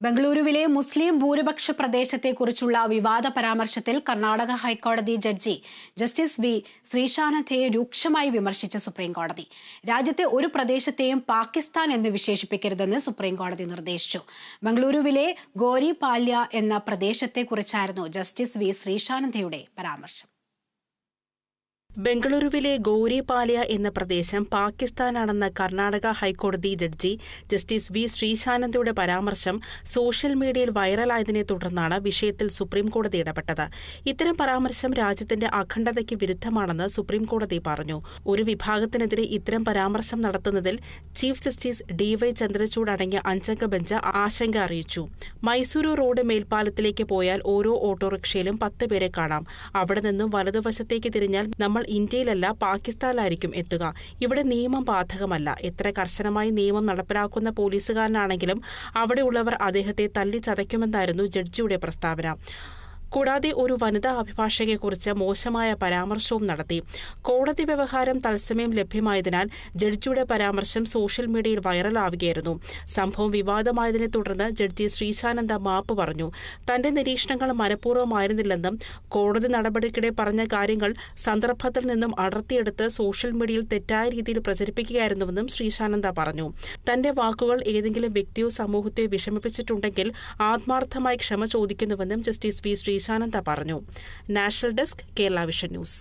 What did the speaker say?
ബംഗളൂരുവിലെ മുസ്ലിം ഭൂരിപക്ഷ പ്രദേശത്തെക്കുറിച്ചുള്ള വിവാദ പരാമർശത്തിൽ കർണാടക ഹൈക്കോടതി ജഡ്ജി ജസ്റ്റിസ് വി ശ്രീശാനന്ദയെ രൂക്ഷമായി വിമർശിച്ച സുപ്രീംകോടതി. രാജ്യത്തെ ഒരു പ്രദേശത്തെയും പാകിസ്ഥാൻ എന്ന് വിശേഷിപ്പിക്കരുതെന്ന് സുപ്രീംകോടതി നിർദ്ദേശിച്ചു. ബംഗളൂരുവിലെ ഗോരിപാല്യ എന്ന പ്രദേശത്തെക്കുറിച്ചായിരുന്നു ജസ്റ്റിസ് വി ശ്രീശാനന്ദയുടെ പരാമർശം. ബംഗളൂരുവിലെ ഗൌരിപാലയ എന്ന പ്രദേശം പാകിസ്ഥാനാണെന്ന കർണാടക ഹൈക്കോടതി ജഡ്ജി ജസ്റ്റിസ് വി ശ്രീശാനന്ദയുടെ പരാമർശം സോഷ്യൽ മീഡിയയിൽ വൈറലായതിനെ തുടർന്നാണ് വിഷയത്തിൽ സുപ്രീംകോടതി ഇടപെട്ടത്. ഇത്തരം പരാമർശം രാജ്യത്തിന്റെ അഖണ്ഡതയ്ക്ക് വിരുദ്ധമാണെന്ന് സുപ്രീംകോടതി പറഞ്ഞു. ഒരു വിഭാഗത്തിനെതിരെ ഇത്തരം പരാമർശം നടത്തുന്നതിൽ chief justice D Y Chandrachud അടങ്ങിയ അഞ്ചംഗ ബെഞ്ച് ആശങ്ക അറിയിച്ചു. മൈസൂരു റോഡ് മേൽപ്പാലത്തിലേക്ക് പോയാൽ ഓരോ ഓട്ടോറിക്ഷയിലും പത്ത് പേരെ കാണാം. അവിടെ നിന്നും വലതുവശത്തേക്ക് തിരിഞ്ഞാൽ നമ്മൾ ഇന്ത്യയിലല്ല പാകിസ്ഥാനിലായിരിക്കും എത്തുക. ഇവിടെ നിയമം ബാധകമല്ല. എത്ര കർശനമായി നിയമം നടപ്പിലാക്കുന്ന പോലീസുകാരനാണെങ്കിലും അവിടെയുള്ളവർ അദ്ദേഹത്തെ തല്ലിച്ചതയ്ക്കുമെന്നായിരുന്നു ജഡ്ജിയുടെ പ്രസ്താവന. കൂടാതെ ഒരു വനിതാ അഭിഭാഷകയെക്കുറിച്ച് മോശമായ പരാമർശവും നടത്തി. കോടതി വ്യവഹാരം തത്സമയം ലഭ്യമായതിനാൽ ജഡ്ജിയുടെ പരാമർശം സോഷ്യൽ മീഡിയയിൽ വൈറലാവുകയായിരുന്നു. സംഭവം വിവാദമായതിനെ തുടർന്ന് ജഡ്ജി ശ്രീശാനന്ദ മാപ്പ് പറഞ്ഞു. തന്റെ നിരീക്ഷണങ്ങൾ മനഃപൂർവമായിരുന്നില്ലെന്നും കോടതി നടപടിക്കിടെ പറഞ്ഞ കാര്യങ്ങൾ സന്ദർഭത്തിൽ നിന്നും അടർത്തിയെടുത്ത് സോഷ്യൽ മീഡിയയിൽ തെറ്റായ രീതിയിൽ പ്രചരിപ്പിക്കുകയായിരുന്നുവെന്നും ശ്രീശാനന്ദ പറഞ്ഞു. തന്റെ വാക്കുകൾ ഏതെങ്കിലും വ്യക്തിയോ സമൂഹത്തെയോ വിഷമിപ്പിച്ചിട്ടുണ്ടെങ്കിൽ ആത്മാർത്ഥമായി ക്ഷമ ചോദിക്കുന്നുവെന്നും ജസ്റ്റിസ് വി ശ്രീശാനന്ദ പറഞ്ഞു. National desk Kerala vision news.